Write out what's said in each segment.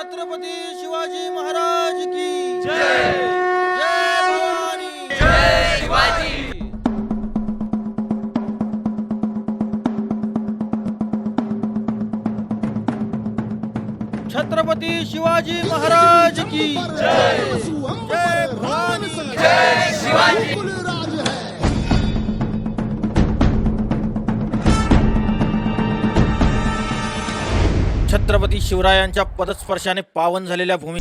छत्रपती शिवाजी महाराज की जय। जय भवानी। जय शिवाजी। छत्रपती शिवाजी महाराज की जय। जय भवानी। जय शिवाजी। छत्रपती शिवरायांच्या पदस्पर्शाने पावन झालेल्या भूमी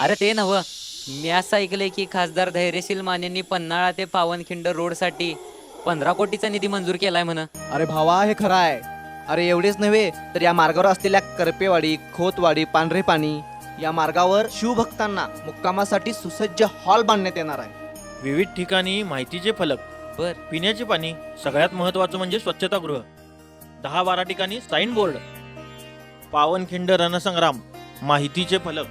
अरे ते नव मी असं ऐकलंय की खासदार धैर्यशील मानेंनी पन्हाळा ते पावनखिंड रोडसाठी पंधरा कोटीचा निधी मंजूर केलाय म्हण. अरे भावा हे खरं आहे. अरे एवढेच नव्हे तर या मार्गावर असलेल्या करपेवाडी खोतवाडी पांढरे पाणी. या मार्गावर शिवभक्तांना मुक्कामासाठी सुसज्ज हॉल बांधण्यात येणार आहे. विविध ठिकाणी माहितीचे फलक बर. पिण्याचे पाणी सगळ्यात महत्वाचं म्हणजे स्वच्छतागृह. दहा बारा ठिकाणी साईन बोर्ड पावनखिंड रणसंग्राम माहितीचे फलक.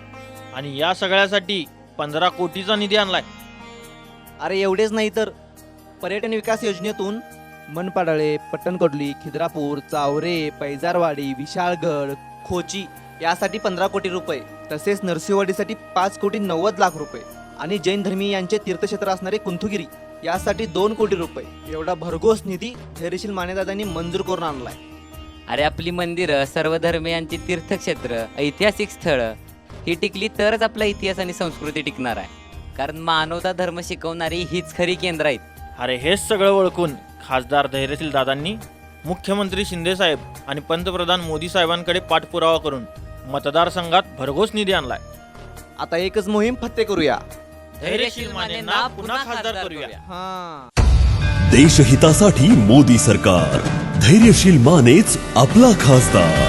आणि या सगळ्यासाठी पंधरा कोटीचा निधी आणलाय. अरे एवढेच नाही तर पर्यटन विकास योजनेतून मनपाडाळे पट्टणकोडली खिद्रापूर चावरे पैजारवाडी विशाळगड खोची यासाठी पंधरा कोटी रुपये. तसेच नरसिंहवाडीसाठी पाच कोटी नव्वद लाख रुपये आणि जैन धर्मी यांचे तीर्थक्षेत्र असणारे कुंथुगिरी यासाठी दोन कोटी रुपये. एवढा भरघोस निधी धैर्यशील मानेदादांनी मंजूर करून आणलाय. अरे आपली मंदिरं सर्व धर्मियांची तीर्थक्षेत्र ऐतिहासिक स्थळं ही टिकली तरच आपला इतिहास आणि संस्कृती टिकणार आहे. कारण मानवता धर्म शिकवणारी हीच खरी केंद्र आहेत. अरे हेच सगळं ओळखून खासदार धैर्यशील दादांनी मुख्यमंत्री शिंदे साहेब आणि पंतप्रधान मोदी साहेबांकडे पाठपुरावा करून मतदारसंघात भरघोस निधी आणलाय. आता एकच मोहीम फत्ते करूया. धैर्यशील मानेंना पुन्हा खासदार करूया. हा देशहितासाठी मोदी सरकार. धैर्यशील मानेच आपला खासदार.